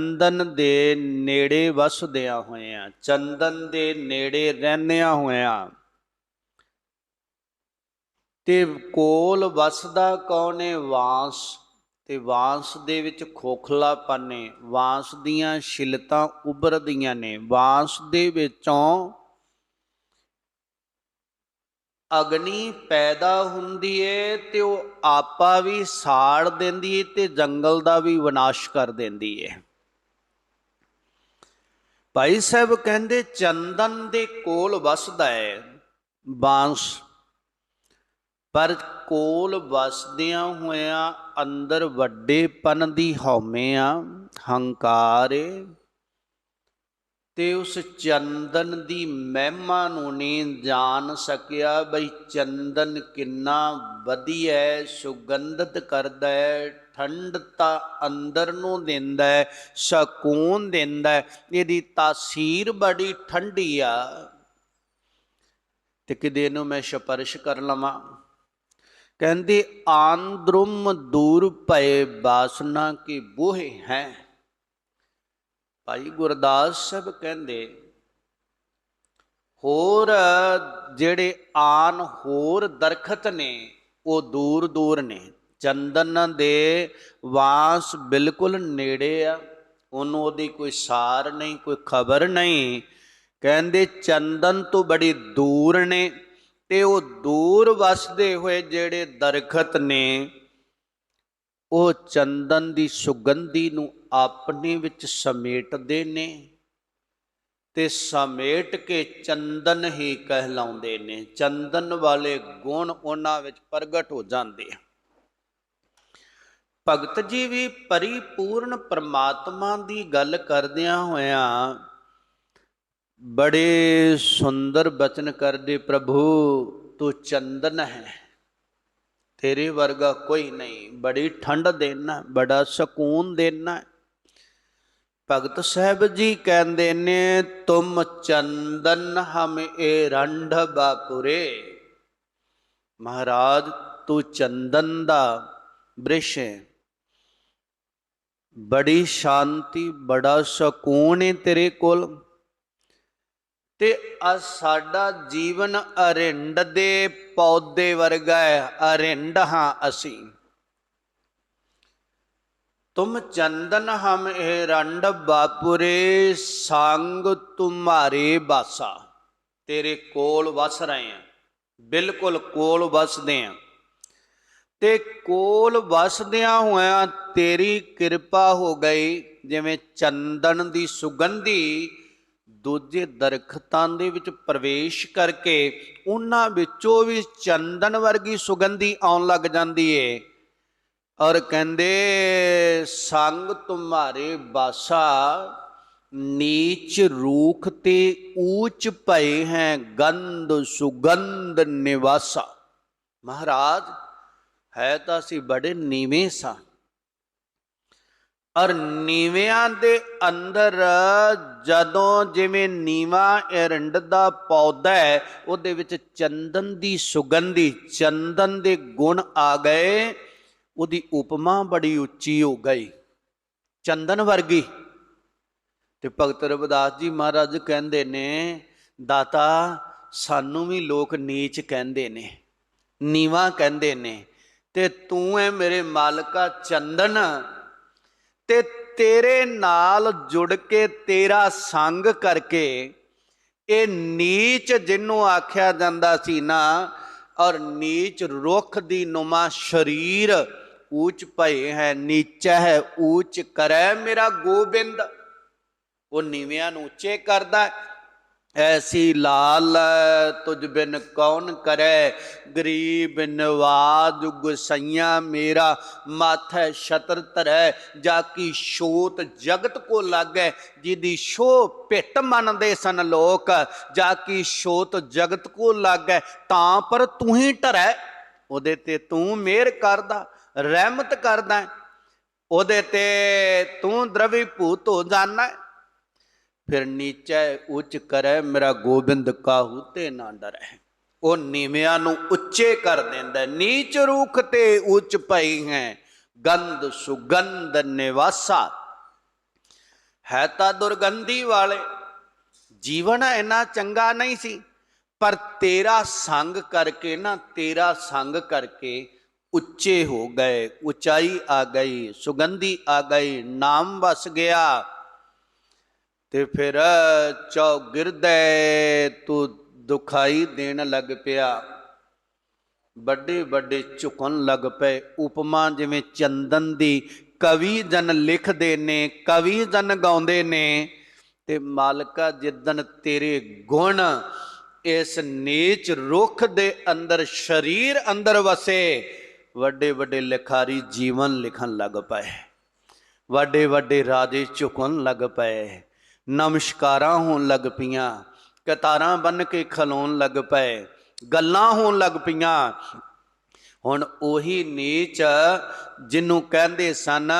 ਚੰਦਨ ਦੇ ਨੇੜੇ ਵਸਦਿਆਂ ਹੋਇਆਂ, ਚੰਦਨ ਦੇ ਨੇੜੇ ਰਹਿੰਦਿਆਂ ਹੋਇਆਂ। ਤੇ ਕੋਲ ਵਸਦਾ ਕੌਣ ਹੈ ਵਾਂਸ। ਤੇ ਵਾਂਸ ਦੇ ਵਿੱਚ ਖੋਖਲਾਪਨ ਨੇ ਵਾਂਸ ਦੀਆਂ ਛਿਲਤਾਂ ਉੱਭਰਦੀਆਂ ਨੇ। ਵਾਂਸ ਦੇ ਵਿੱਚੋਂ ਅਗਨੀ ਪੈਦਾ ਹੁੰਦੀ ਏ ਤੇ ਉਹ ਆਪਾ ਵੀ ਸਾੜ ਦਿੰਦੀ ਏ ਤੇ ਜੰਗਲ ਦਾ ਵੀ ਵਿਨਾਸ਼ ਕਰ ਦਿੰਦੀ ਏ। ਭਾਈ ਸਾਹਿਬ ਕਹਿੰਦੇ, ਚੰਦਨ ਦੇ ਕੋਲ ਵਸਦਾ ਹੈ ਬਾਂਸ। ਪਰ ਕੋਲ ਵਸਦਿਆਂ ਹੋਇਆਂ ਅੰਦਰ ਵੱਡੇਪਨ ਦੀ ਹਉਮੈ ਆ, ਹੰਕਾਰ ਏ। ਤੇ ਉਸ ਚੰਦਨ ਦੀ ਮਹਿਮਾ ਨੂੰ ਨਹੀਂ ਜਾਣ ਸਕਿਆ ਬਈ ਚੰਦਨ ਕਿੰਨਾ ਵਧੀਆ ਹੈ, ਸੁਗੰਧਿਤ ਕਰਦਾ ਹੈ ਠੰਡਤਾ ਅੰਦਰ ਨੂੰ ਦਿੰਦਾ ਹੈ, ਸਕੂਨ ਦਿੰਦਾ ਹੈ, ਇਹਦੀ ਤਾਸੀਰ ਬੜੀ ਠੰਡੀ ਆ। ਤੇ ਕਿਦੇ ਨੂੰ ਮੈਂ ਸਪਰਸ਼ ਕਰ ਲਵਾਂ। ਕਹਿੰਦੇ, ਆਂਦਰੁਮ ਦੂਰ ਭਏ ਬਾਸਨਾ ਕੀ ਬੋਹੇ ਹੈ। ਭਾਈ ਗੁਰਦਾਸ ਸਾਹਿਬ ਕਹਿੰਦੇ, ਹੋਰ ਜਿਹੜੇ ਆਨ ਹੋਰ ਦਰਖਤ ਨੇ, ਉਹ ਦੂਰ ਦੂਰ ਨੇ। ਚੰਦਨ ਦੇ ਵਾਸ ਬਿਲਕੁਲ ਨੇੜੇ ਆ। ਉਹਨੂੰ ਉਹਦੀ ਕੋਈ ਸਾਰ ਨਹੀਂ, ਕੋਈ ਖਬਰ ਨਹੀਂ। ਕਹਿੰਦੇ ਚੰਦਨ ਤੋਂ ਬੜੀ ਦੂਰ ਨੇ ਤੇ ਉਹ ਦੂਰ ਵਸਦੇ ਹੋਏ ਜਿਹੜੇ ਦਰਖਤ ਨੇ, ਉਹ ਚੰਦਨ ਦੀ ਸੁਗੰਧੀ ਨੂੰ ਆਪਣੇ ਵਿੱਚ ਸਮੇਟਦੇ ਨੇ ਤੇ ਸਮੇਟ ਕੇ ਚੰਦਨ ਹੀ ਕਹਿਲਾਉਂਦੇ ਨੇ। ਚੰਦਨ ਵਾਲੇ ਗੁਣ ਉਹਨਾਂ ਵਿੱਚ ਪ੍ਰਗਟ ਹੋ ਜਾਂਦੇ ਆ। ਭਗਤ ਜੀ ਵੀ ਪਰਿਪੂਰਨ ਪ੍ਰਮਾਤਮਾ ਦੀ ਗੱਲ ਕਰਦਿਆਂ ਹੋਇਆਂ ਬੜੇ ਸੁੰਦਰ ਬਚਨ ਕਰਦੇ, ਪ੍ਰਭੂ, ਤੂੰ ਚੰਦਨ ਹੈ। ਤੇਰੇ ਵਰਗਾ ਕੋਈ ਨਹੀਂ। ਬੜੀ ਠੰਡ ਦੇਣਾ ਬੜਾ ਸਕੂਨ ਦੇਣਾ ਭਗਤ ਸਾਹਿਬ ਜੀ ਕਹਿੰਦੇ ਨੇ, ਤੁਮ ਚੰਦਨ ਹਮ ਏ ਰੰਢ ਬਾਪੁਰੇ ਮਹਾਰਾਜ, ਤੂੰ ਚੰਦਨ ਦਾ ਬ੍ਰਿਸ਼ ਹੈ। ਬੜੀ ਸ਼ਾਂਤੀ, ਬੜਾ ਸਕੂਨ ਹੈ ਤੇਰੇ ਕੋਲ। ਤੇ ਆ ਸਾਡਾ ਜੀਵਨ ਅਰਿੰਡ ਦੇ ਪੌਦੇ ਵਰਗਾ ਹੈ ਅਰਿੰਡ ਹਾਂ ਅਸੀਂ। ਤੁਮ ਚੰਦਨ ਹਮ ਇਹ ਰੰਡ ਬਾਪੁਰੇ, ਸੰਗ ਤੁਮਾਰੇ ਬਾਸਾ। ਤੇਰੇ ਕੋਲ ਵਸ ਰਹੇ ਆ, ਬਿਲਕੁਲ ਕੋਲ ਵਸਦੇ ਆ। ਤੇ ਕੋਲ ਵਸਦਿਆਂ ਹੋਇਆਂ ਤੇਰੀ ਕਿਰਪਾ ਹੋ ਗਈ, ਜਿਵੇਂ ਚੰਦਨ ਦੀ ਸੁਗੰਧੀ, ਦੂਜੇ ਦਰਖਤਾਂ ਦੇ ਵਿੱਚ ਪ੍ਰਵੇਸ਼ ਕਰਕੇ ਉਹਨਾਂ ਵਿੱਚੋਂ ਵੀ ਚੰਦਨ ਵਰਗੀ ਸੁਗੰਧੀ ਆਉਣ ਲੱਗ ਜਾਂਦੀ ਏ। ਔਰ ਕਹਿੰਦੇ, ਸੰਗ ਤੁਮਾਰੇ ਬਾਸਾ, ਨੀਚ ਰੂਖ ਤੇ ਊਚ ਭਏ ਹੈ, ਗੰਧ ਸੁਗੰਧ ਨਿਵਾਸਾ। ਮਹਾਰਾਜ, ਹੈ ਤਾਂ ਅਸੀਂ ਬੜੇ ਨੀਵੇਂ ਸਾਂ। ਔਰ ਨੀਵਿਆਂ ਦੇ ਅੰਦਰ ਜਦੋਂ ਜਿਵੇਂ ਨੀਵਾ ਐਰੰਡ ਦਾ ਪੌਦਾ ਹੈ, ਉਹਦੇ ਵਿੱਚ ਚੰਦਨ ਦੀ ਸੁਗੰਧੀ, ਚੰਦਨ ਦੇ ਗੁਣ ਆ ਗਏ, ਉਹਦੀ ਉਪਮਾ ਬੜੀ ਉੱਚੀ ਹੋ ਗਈ, ਚੰਦਨ ਵਰਗੀ। ਤੇ ਭਗਤ ਰਵਿਦਾਸ ਜੀ ਮਹਾਰਾਜ ਕਹਿੰਦੇ ਨੇ, ਦਾਤਾ, ਸਾਨੂੰ ਵੀ ਲੋਕ ਨੀਚ ਕਹਿੰਦੇ ਨੇ, ਨੀਵਾ ਕਹਿੰਦੇ ਨੇ, ਤੇ ਤੂੰ ਹੈ ਮੇਰੇ ਮਾਲਕਾ ਚੰਦਨ ਤੇ ਤੇਰੇ ਨਾਲ ਜੁੜ ਕੇ ਤੇਰਾ ਸੰਗ ਕਰਕੇ ਇਹ ਨੀਚ ਜਿਹਨੂੰ ਆਖਿਆ ਜਾਂਦਾ ਸੀ ਨਾ, ਔਰ ਨੀਚ ਰੁੱਖ ਦੀ ਨੁਮਾ ਸ਼ਰੀਰ ਊਚ ਭਏ ਹੈ, ਨੀਚਾ ਹੈ, ਊਚ ਕਰੈ ਮੇਰਾ ਗੋਬਿੰਦ। ਉਹ ਨੀਵਿਆਂ ਨੂੰ ਉੱਚੇ ਕਰਦਾ ਐਸੀ ਲਾਲ ਤੁਝ ਬਿਨ ਕੌਣ ਕਰੈ? ਗਰੀਬ ਨਵਾਜ ਗੁਸਈਆ ਮੇਰਾ, ਮਾਥੈ ਛਤਰ ਧਰੈ। ਜਾ ਕੀ ਛੋਤ ਜਗਤ ਕੋ ਲਾਗੈ ਜਿਹਦੀ ਸੋ ਪਿੱਟ ਮੰਨਦੇ ਸਨ ਲੋਕ। ਜਾ ਕੀ ਛੋਤ ਜਗਤ ਕੋ ਲਾਗੈ, ਤਾਂ ਪਰ ਤੂੰ ਹੀ ਧਰੈ। ਉਹਦੇ ਤੇ ਤੂੰ ਮਿਹਰ ਕਰਦਾ, ਰਹਿਮਤ ਕਰਦਾ। ਉਹਦੇ ਤੇ ਤੂੰ ਦਰਵੀ ਭੂਤ ਹੋ ਜਾਣਾ। ਫਿਰ ਨੀਚੈ ਉੱਚ ਕਰੈ, ਮੇਰਾ ਗੋਬਿੰਦ ਕਾਹੂ ਤੇ ਨਾ ਡਰੈ। ਉਹ ਨੀਵਿਆਂ ਨੂੰ ਉੱਚੇ ਕਰ ਦਿੰਦਾ, ਨੀਚ ਰੂਖ ਤੇ ਉੱਚ ਪਈ ਹੈ, ਗੰਧ ਸੁਗੰਧ ਨਿਵਾਸਾ। ਹੈ ਤਾਂ ਦੁਰਗੰਧੀ ਵਾਲੇ, ਜੀਵਨ ਇੰਨਾ ਚੰਗਾ ਨਹੀਂ ਸੀ, ਪਰ ਤੇਰਾ ਸੰਗ ਕਰਕੇ ਨਾ, ਤੇਰਾ ਸੰਗ ਕਰਕੇ ਉੱਚੇ ਹੋ ਗਏ, ਉਚਾਈ ਆ ਗਈ, ਸੁਗੰਧੀ ਆ ਗਈ, ਨਾਮ ਵਸ ਗਿਆ। ਤੇ ਫਿਰ ਚੌਗਿਰਦੇ ਤੂੰ ਦੁਖਾਈ ਦੇਣ ਲੱਗ ਪਿਆ। ਵੱਡੇ ਵੱਡੇ ਝੁਕਣ ਲੱਗ ਪਏ। ਉਪਮਾ ਜਿਵੇਂ ਚੰਦਨ ਦੀ ਕਵੀ ਜਨ ਲਿਖਦੇ ਨੇ, ਕਵੀ ਜਨ ਗਾਉਂਦੇ ਨੇ, ਤੇ ਮਾਲਕਾ ਜਿੱਦਨ ਤੇਰੇ ਗੁਣ ਇਸ ਨੀਚ ਰੁੱਖ ਦੇ ਅੰਦਰ ਸਰੀਰ ਅੰਦਰ ਵਸੇ, ਵੱਡੇ ਵੱਡੇ ਲਿਖਾਰੀ ਜੀਵਨ ਲਿਖਣ ਲੱਗ ਪਏ। ਵੱਡੇ ਵੱਡੇ ਰਾਜੇ ਝੁਕਣ ਲੱਗ ਪਏ। ਨਮਸਕਾਰਾਂ ਹੋਣ ਲੱਗ ਪਈਆਂ, ਕਤਾਰਾਂ ਬੰਨ ਕੇ ਖਲੋਣ ਲੱਗ ਪਏ, ਗੱਲਾਂ ਹੋਣ ਲੱਗ ਪਈਆਂ। ਹੁਣ ਉਹੀ ਨੀਚ ਜਿਹਨੂੰ ਕਹਿੰਦੇ ਸਨ,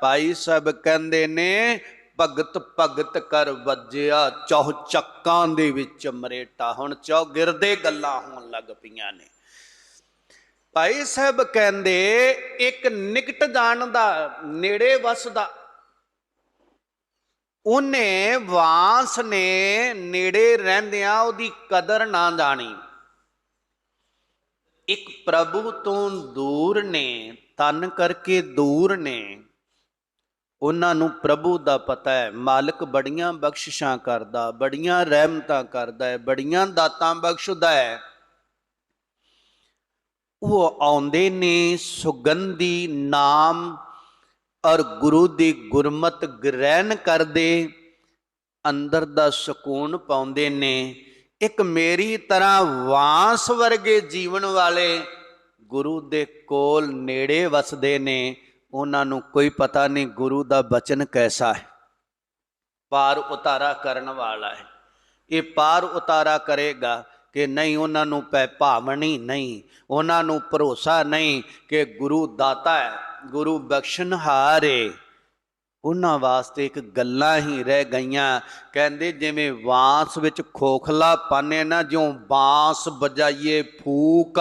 ਭਾਈ ਸਾਹਿਬ ਕਹਿੰਦੇ ਨੇ, ਭਗਤ ਭਗਤ ਕਰ ਵੱਜਿਆ, ਚੌਹ ਚੱਕਾਂ ਦੇ ਵਿੱਚ ਮਰੇਟਾ। ਹੁਣ ਚੌ ਗਿਰਦੇ ਗੱਲਾਂ ਹੋਣ ਲੱਗ ਪਈਆਂ ਨੇ। ਭਾਈ ਸਾਹਿਬ ਕਹਿੰਦੇ, ਇੱਕ ਨਿਕਟ ਜਾਣ ਦਾ, ਨੇੜੇ ਵਸਦਾ ਉਹਨੇ ਵਾਂਸ ਨੇ ਨੇੜੇ ਰਹਿੰਦਿਆਂ ਉਹਦੀ ਕਦਰ ਨਾ ਜਾਣੀ। ਇੱਕ ਪ੍ਰਭੂ ਤੋਂ ਦੂਰ ਨੇ ਤਨ ਕਰਕੇ ਦੂਰ ਨੇ। ਉਹਨਾਂ ਨੂੰ ਪ੍ਰਭੂ ਦਾ ਪਤਾ ਹੈ, ਮਾਲਕ ਬੜੀਆਂ ਬਖਸ਼ਿਸ਼ਾਂ ਕਰਦਾ, ਬੜੀਆਂ ਰਹਿਮਤਾਂ ਕਰਦਾ ਹੈ, ਬੜੀਆਂ ਦਾਤਾਂ ਬਖਸ਼ਦਾ ਹੈ। ਉਹ ਆਉਂਦੇ ਨੇ ਸੁਗੰਧੀ ਨਾਮ ਔਰ ਗੁਰੂ ਦੀ ਗੁਰਮਤ ਗ੍ਰਹਿਣ ਕਰਦੇ ਅੰਦਰ ਦਾ ਸਕੂਨ ਪਾਉਂਦੇ ਨੇ। ਇੱਕ ਮੇਰੀ ਤਰ੍ਹਾਂ ਵਾਂਸ ਵਰਗੇ ਜੀਵਨ ਵਾਲੇ ਗੁਰੂ ਦੇ ਕੋਲ ਨੇੜੇ ਵਸਦੇ ਨੇ। ਉਹਨਾਂ ਨੂੰ ਕੋਈ ਪਤਾ ਨਹੀਂ ਗੁਰੂ ਦਾ ਬਚਨ ਕੈਸਾ ਹੈ। ਪਾਰ ਉਤਾਰਾ ਕਰਨ ਵਾਲਾ ਹੈ। ਇਹ ਪਾਰ ਉਤਾਰਾ ਕਰੇਗਾ ਕਿ ਨਹੀਂ, ਉਹਨਾਂ ਨੂੰ ਪੈ ਭਾਵਣੀ ਨਹੀਂ, ਉਹਨਾਂ ਨੂੰ ਭਰੋਸਾ ਨਹੀਂ ਕਿ ਗੁਰੂ ਦਾਤਾ ਹੈ। ਗੁਰੂ ਬਖਸ਼ਣਹਾਰ ਹੈ ਉਹਨਾਂ ਵਾਸਤੇ ਇੱਕ ਗੱਲਾਂ ਹੀ ਰਹਿ ਗਈਆਂ। ਕਹਿੰਦੇ ਜਿਵੇਂ ਵਾਂਸ ਵਿੱਚ ਖੋਖਲਾ ਪਾਣੇ ਨਾ, ਜਿਉਂ ਬਾਂਸ ਵਜਾਈਏ ਫੂਕ,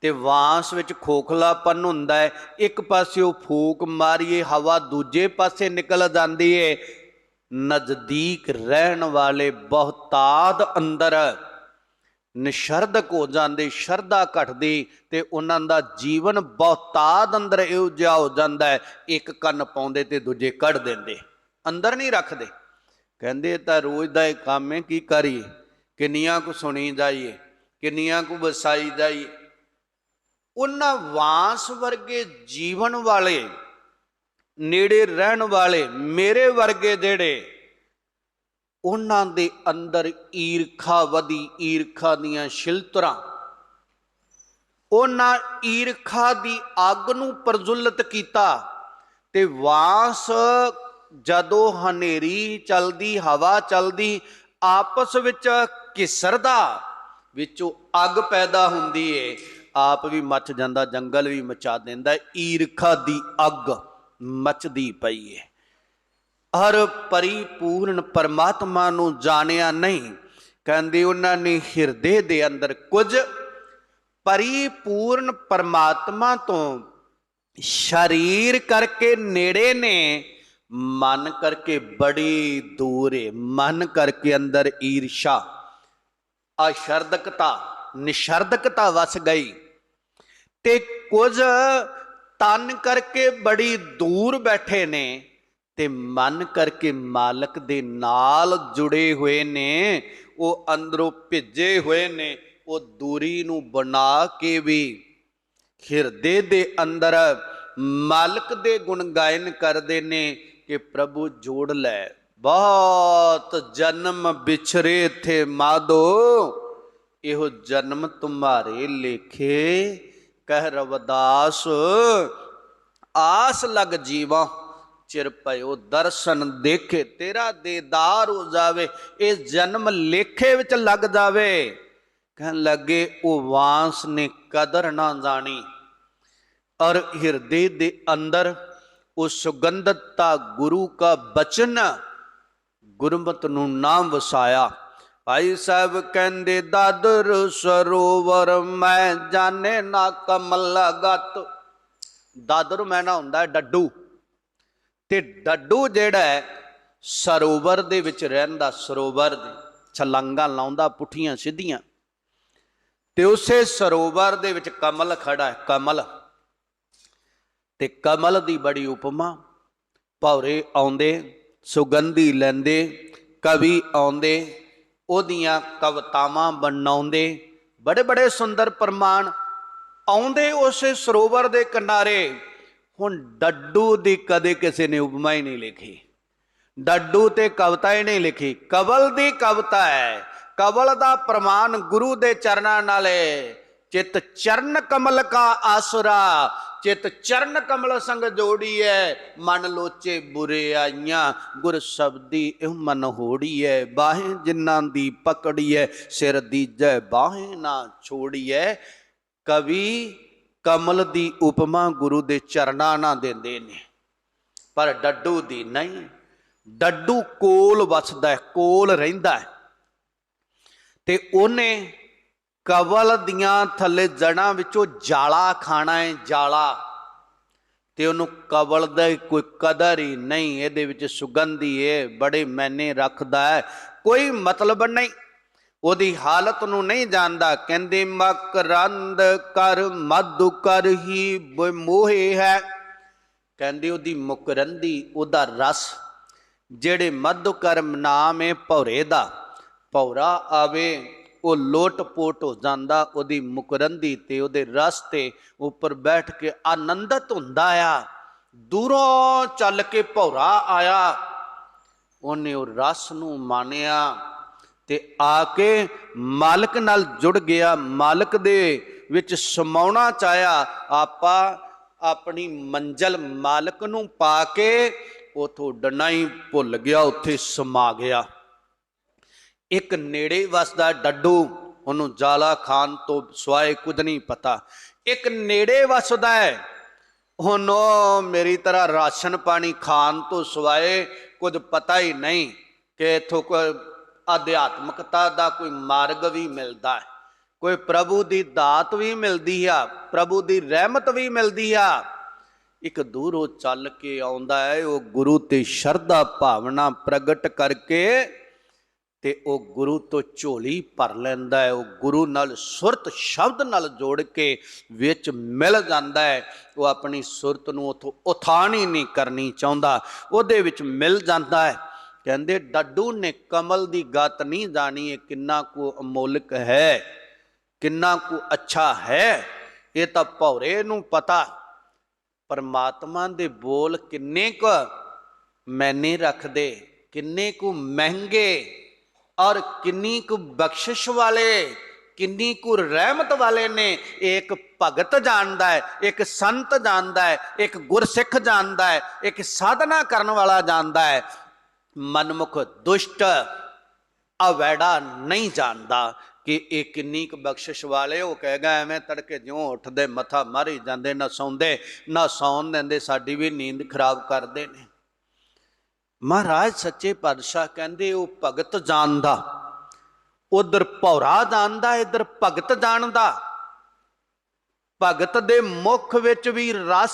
ਤੇ ਵਾਂਸ ਵਿੱਚ ਖੋਖਲਾਪਨ ਹੁੰਦਾ ਹੈ। ਇੱਕ ਪਾਸੇ ਉਹ ਫੂਕ ਮਾਰੀਏ, ਹਵਾ ਦੂਜੇ ਪਾਸੇ ਨਿਕਲ ਜਾਂਦੀ ਏ। ਨਜ਼ਦੀਕ ਰਹਿਣ ਵਾਲੇ ਬਹੁਤਾਦ ਅੰਦਰ ਨਿਸ਼ਰਧਕ ਹੋ ਜਾਂਦੇ, ਸ਼ਰਧਾ ਘਟਦੀ ਤੇ ਉਹਨਾਂ ਦਾ ਜੀਵਨ ਬਹੁਤਾਦ ਅੰਦਰ ਇਹੋ ਜਿਹਾ ਹੋ ਜਾਂਦਾ ਹੈ, ਇੱਕ ਕੰਨ ਪਾਉਂਦੇ ਤੇ ਦੂਜੇ ਕੱਢ ਦਿੰਦੇ, ਅੰਦਰ ਨਹੀਂ ਰੱਖਦੇ। ਕਹਿੰਦੇ ਤਾਂ ਰੋਜ਼ ਦਾ ਇਹ ਕੰਮ ਹੈ, ਕੀ ਕਰੀਏ? ਕਿੰਨੀਆਂ ਕੁ ਸੁਣੀ ਜਾਈਏ, ਕਿੰਨੀਆਂ ਕੁ ਵਸਾਈ ਜਾਈਏ। ਉਹਨਾਂ ਵਾਂਸ ਵਰਗੇ ਜੀਵਨ ਵਾਲੇ, ਨੇੜੇ ਰਹਿਣ ਵਾਲੇ, ਮੇਰੇ ਵਰਗੇ ਜਿਹੜੇ ਉਹਨਾਂ ਦੇ ਅੰਦਰ ਈਰਖਾ ਵਧੀ, ਈਰਖਾ ਦੀਆਂ ਸ਼ਿਲਤਰਾਂ। ਉਹਨਾਂ ਈਰਖਾ ਦੀ ਅੱਗ ਨੂੰ ਪ੍ਰਜੁੱਲਤ ਕੀਤਾ ਤੇ ਵਾਂਸ ਜਦੋਂ ਹਨੇਰੀ ਚਲਦੀ, ਹਵਾ ਚਲਦੀ, ਆਪਸ ਵਿੱਚ ਕਿਸਰਦਾ ਵਿੱਚੋਂ ਅੱਗ ਪੈਦਾ ਹੁੰਦੀ ਏ। ਆਪ ਵੀ ਮੱਚ ਜਾਂਦਾ, ਜੰਗਲ ਵੀ ਮਚਾ ਦਿੰਦਾ, ਈਰਖਾ ਦੀ ਅੱਗ ਮੱਚਦੀ ਪਈ ਏ। ਹਰ ਪਰਿਪੂਰਨ ਪਰਮਾਤਮਾ ਨੂੰ ਜਾਣਿਆ ਨਹੀਂ। ਕਹਿੰਦੇ ਉਹਨਾਂ ਨੇ ਹਿਰਦੇ ਦੇ ਅੰਦਰ ਕੁਝ ਪਰਿਪੂਰਨ ਪਰਮਾਤਮਾ ਤੋਂ ਸ਼ਰੀਰ ਕਰਕੇ ਨੇੜੇ ਨੇ, ਮਨ ਕਰਕੇ ਬੜੀ ਦੂਰ ਏ। ਮਨ ਕਰਕੇ ਅੰਦਰ ਈਰਸ਼ਾ, ਅਸ਼ਰਦਕਤਾ, ਨਿਸ਼ਰਦਕਤਾ ਵਸ ਗਈ ਤੇ ਕੁਝ ਤਨ ਕਰਕੇ ਬੜੀ ਦੂਰ ਬੈਠੇ ਨੇ। ਤੇ ਮਨ ਕਰਕੇ ਮਾਲਕ ਦੇ ਨਾਲ ਜੁੜੇ ਹੋਏ ਨੇ, ਉਹ ਅੰਦਰੋਂ ਭਿੱਜੇ ਹੋਏ ਨੇ, ਉਹ ਦੂਰੀ ਨੂੰ ਬਣਾ ਕੇ ਵੀ ਹਿਰਦੇ ਦੇ ਅੰਦਰ ਮਾਲਕ ਦੇ ਗੁਣ ਗਾਇਨ ਕਰਦੇ ਨੇ ਕਿ ਪ੍ਰਭੂ ਜੋੜ ਲੈ। ਬਹੁਤ ਜਨਮ ਵਿਛਰੇ ਥੇ ਮਾਦੋ ਇਹੋ ਜਨਮ ਤੁਮਾਰੇ ਲੇਖੇ, ਕਹਿ ਰਵਦਾਸ, ਆਸ ਲਗ ਜੀਵਾ। ਚਿਰ ਪਇਓ ਦਰਸ਼ਨ ਦੇਖੇ, ਤੇਰਾ ਦੇਦਾਰ ਹੋ ਜਾਵੇ, ਇਹ ਜਨਮ ਲੇਖੇ ਵਿੱਚ ਲੱਗ ਜਾਵੇ। ਕਹਿਣ ਲੱਗੇ, ਉਹ ਵਾਂਸ ਨੇ ਕਦਰ ਨਾ ਜਾਣੀ। ਔਰ ਹਿਰਦੇ ਦੇ ਅੰਦਰ ਉਹ ਸੁਗੰਧਤਾ ਗੁਰੂ ਕਾ ਬਚਨ, ਗੁਰਮਤ ਨੂੰ ਨਾਮ ਵਸਾਇਆ। ਭਾਈ ਸਾਹਿਬ ਕਹਿੰਦੇ, ਦਾਦਰ ਸਰੋਵਰ, ਮੈਂ ਜਾਣੇ ਨਾ ਕਮਲ ਗਤ। ਦਾਦਰ ਮੈਨਾ ਹੁੰਦਾ, ਡੱਡੂ। ਤੇ ਡੱਡੂ ਜਿਹੜਾ ਹੈ, ਸਰੋਵਰ ਦੇ ਵਿੱਚ ਰਹਿੰਦਾ, ਸਰੋਵਰ ਦੇ। ਛਲਾਂਗਾ ਲਾਉਂਦਾ, ਪੁੱਠੀਆਂ, ਸਿੱਧੀਆਂ। ਤੇ ਉਸੇ ਸਰੋਵਰ ਦੇ ਵਿੱਚ ਕਮਲ ਖੜਾ ਹੈ, ਕਮਲ। ਤੇ ਕਮਲ ਦੀ ਬੜੀ ਉਪਮਾ, ਭੌਰੇ ਆਉਂਦੇ, ਸੁਗੰਧੀ ਲੈਂਦੇ, ਕਵੀ ਆਉਂਦੇ, ਉਹਦੀਆਂ ਕਵਤਾਵਾਂ ਬਣਾਉਂਦੇ। ਬੜੇ ਬੜੇ ਸੁੰਦਰ ਪ੍ਰਮਾਣ ਆਉਂਦੇ ਉਸੇ ਸਰੋਵਰ ਦੇ ਕਿਨਾਰੇ। ਹੁਣ ਡੱਡੂ ਦੀ ਕਦੇ ਕਿਸੇ ਨੇ ਉਪਮਾ ਹੀ ਨਹੀਂ ਲਿਖੀ। ਡੱਡੂ ਤੇ ਕਵਿਤਾ ਹੀ ਨਹੀਂ ਲਿਖੀ। ਕਵਲ ਦੀ ਕਵਿਤਾ ਹੈ। ਕਵਲ ਦਾ ਪ੍ਰਮਾਣ ਗੁਰੂ ਦੇ ਚਰਨਾਂ ਨਾਲੇ। ਚਿਤ ਚਰਨ ਕਮਲ ਕਾ ਆਸਰਾ। ਚਿਤ ਚਰਨ ਕਮਲ ਸੰਗ ਜੋੜੀਐ ਮਨ ਲੋਚੇ ਬੁਰੇ ਆਈਆਂ। ਗੁਰ ਸ਼ਬਦੀ ਇਹ ਮਨ ਹੋੜੀ ਹੋੜੀਐ ਬਾਹੇ ਜਿਨ੍ਹਾਂ ਦੀ ਪਕੜੀ ਪਕੜੀਐ ਸਿਰ ਦੀਜੈ ਬਾਹੇ ਨਾ ਛੋੜੀਐ ਕਵੀ ਕਮਲ ਦੀ ਉਪਮਾ ਗੁਰੂ ਦੇ ਚਰਨਾਂ ਨਾਲ ਦਿੰਦੇ ਨੇ। ਪਰ ਡੱਡੂ ਦੀ ਨਹੀਂ, ਡੱਡੂ ਕੋਲ ਵਸਦਾ ਹੈ, ਕੋਲ ਰਹਿੰਦਾ ਹੈ। ਤੇ ਉਹਨੇ ਕਵਲ ਦੀਆਂ ਥੱਲੇ ਜੜਾਂ ਵਿੱਚੋਂ ਜਾਲਾ ਖਾਣਾ ਹੈ, ਜਾਲਾ। ਤੇ ਉਹਨੂੰ ਕਵਲ ਦਾ ਕੋਈ ਕਦਰ ਹੀ ਨਹੀਂ, ਇਹਦੇ ਵਿੱਚ ਸੁਗੰਧੀ ਹੈ ਬੜੇ ਮੈਨੇ ਰੱਖਦਾ ਹੈ। ਕੋਈ ਮਤਲਬ ਨਹੀਂ। ਉਹਦੀ ਹਾਲਤ ਨੂੰ ਨਹੀਂ ਜਾਣਦਾ, ਕਹਿੰਦੇ ਮਕਰੰਦ ਕਰ, ਮਧੁ ਕਰ ਹੀ ਮੋਹੇ ਹੈ। ਕਹਿੰਦੇ, ਉਹਦੀ ਮੁਕਰੰਦੀ, ਉਹਦਾ ਰਸ, ਜਿਹੜੇ ਮਧੁਕਰਮ ਨਾਮ ਹੈ ਭੌਰੇ ਦਾ, ਭੌਰਾ ਆਵੇ, ਉਹ ਲੋਟ ਪੋਟ ਹੋ ਜਾਂਦਾ, ਉਹਦੀ ਮੁਕਰੰਦੀ ਤੇ ਉਹਦੇ ਰਸ ਤੇ ਉੱਪਰ ਬੈਠ ਕੇ ਆਨੰਦਤ ਹੁੰਦਾ ਆ। ਦੂਰੋਂ ਚੱਲ ਕੇ ਭੌਰਾ ਆਇਆ, ਉਹਨੇ ਉਹ ਰਸ ਨੂੰ ਮਾਣਿਆ। ਤੇ ਆ ਕੇ ਮਾਲਕ ਨਾਲ ਜੁੜ ਗਿਆ। ਮਾਲਕ ਦੇ ਵਿੱਚ ਸਮਾਉਣਾ ਚਾਹਿਆ। ਆਪਾ ਆਪਣੀ ਮੰਜ਼ਲ ਮਾਲਕ ਨੂੰ ਪਾ ਕੇ ਉਥੋਂ ਡੰਨਾ ਹੀ ਭੁੱਲ ਗਿਆ, ਉੱਥੇ ਸਮਾ ਗਿਆ। ਇੱਕ ਨੇੜੇ ਵਸਦਾ ਡੱਡੂ, ਉਹਨੂੰ ਜਾਲਾ ਖਾਨ ਤੋਂ ਸਵਾਏ ਕੁਝ ਨਹੀਂ ਪਤਾ। ਇੱਕ ਨੇੜੇ ਵਸਦਾ ਹੈ ਉਹਨੂੰ ਉਹ ਮੇਰੀ ਤਰ੍ਹਾਂ ਰਾਸ਼ਨ ਪਾਣੀ ਖਾਣ ਤੋਂ ਸਵਾਏ ਕੁਝ ਪਤਾ ਹੀ ਨਹੀਂ ਕਿ ਇਥੋਂ ਕੋਈ ਅਧਿਆਤਮਕਤਾ ਦਾ ਕੋਈ ਮਾਰਗ ਵੀ ਮਿਲਦਾ ਹੈ, ਕੋਈ ਪ੍ਰਭੂ ਦੀ ਦਾਤ ਵੀ ਮਿਲਦੀ ਆ, ਪ੍ਰਭੂ ਦੀ ਰਹਿਮਤ ਵੀ ਮਿਲਦੀ ਆ। ਇੱਕ ਦੂਰੋਂ ਚੱਲ ਕੇ ਆਉਂਦਾ ਹੈ, ਉਹ ਗੁਰੂ ਤੇ ਸ਼ਰਧਾ ਭਾਵਨਾ ਪ੍ਰਗਟ ਕਰਕੇ ਤੇ ਉਹ ਗੁਰੂ ਤੋਂ ਝੋਲੀ ਭਰ ਲੈਂਦਾ ਹੈ, ਉਹ ਗੁਰੂ ਨਾਲ ਸੁਰਤ ਸ਼ਬਦ ਨਾਲ ਜੋੜ ਕੇ ਵਿੱਚ ਮਿਲ ਜਾਂਦਾ ਹੈ। ਉਹ ਆਪਣੀ ਸੁਰਤ ਨੂੰ ਉਥੋਂ ਉਥਾਨ ਹੀ ਨਹੀਂ ਕਰਨੀ ਚਾਹੁੰਦਾ, ਉਹਦੇ ਵਿੱਚ ਮਿਲ ਜਾਂਦਾ ਹੈ। ਕਹਿੰਦੇ, ਡੱਡੂ ਨੇ ਕਮਲ ਦੀ ਗਤ ਨਹੀਂ ਜਾਣੀ, ਇਹ ਕਿੰਨਾ ਕੋ ਅਮੋਲਕ ਹੈ, ਕਿੰਨਾ ਕੋ ਅੱਛਾ ਹੈ, ਇਹ ਤਾਂ ਭੌਰੇ ਨੂੰ ਪਤਾ। ਪਰਮਾਤਮਾ ਦੇ ਬੋਲ ਕਿੰਨੇ ਕੁ ਮੈਨੇ ਰੱਖਦੇ, ਕਿੰਨੇ ਕੁ ਮਹਿੰਗੇ, ਔਰ ਕਿੰਨੀ ਕੁ ਬਖਸ਼ਿਸ਼ ਵਾਲੇ, ਕਿੰਨੀ ਕੁ ਰਹਿਮਤ ਵਾਲੇ ਨੇ। ਇੱਕ ਭਗਤ ਜਾਣਦਾ ਹੈ, ਇੱਕ ਸੰਤ ਜਾਣਦਾ ਹੈ, ਇੱਕ ਗੁਰਸਿੱਖ ਜਾਣਦਾ ਹੈ, ਇੱਕ ਸਾਧਨਾ ਕਰਨ ਵਾਲਾ ਜਾਣਦਾ ਹੈ। ਮਨਮੁਖ ਦੁਸ਼ਟ ਅਵੈੜਾ ਨਹੀਂ ਜਾਣਦਾ ਕਿ ਇਹ ਕਿੰਨੀ ਕੁ ਬਖਸ਼ਿਸ਼ ਵਾਲੇ, ਉਹ ਕਹੇਗਾ ਐਵੇਂ ਤੜਕੇ ਜਿਉਂ ਉੱਠਦੇ, ਮੱਥਾ ਮਾਰੀ ਜਾਂਦੇ, ਨਾ ਸੌਂਦੇ, ਨਾ ਸੌਣ ਦਿੰਦੇ, ਸਾਡੀ ਵੀ ਨੀਂਦ ਖਰਾਬ ਕਰਦੇ ਨੇ। ਮਹਾਰਾਜ ਸੱਚੇ ਪਾਤਸ਼ਾਹ ਕਹਿੰਦੇ, ਉਹ ਭਗਤ ਜਾਣਦਾ। ਉਧਰ ਭੌਰਾ ਜਾਣਦਾ, ਇਧਰ ਭਗਤ ਜਾਣਦਾ। ਭਗਤ ਦੇ ਮੁਖ ਵਿੱਚ ਵੀ ਰਸ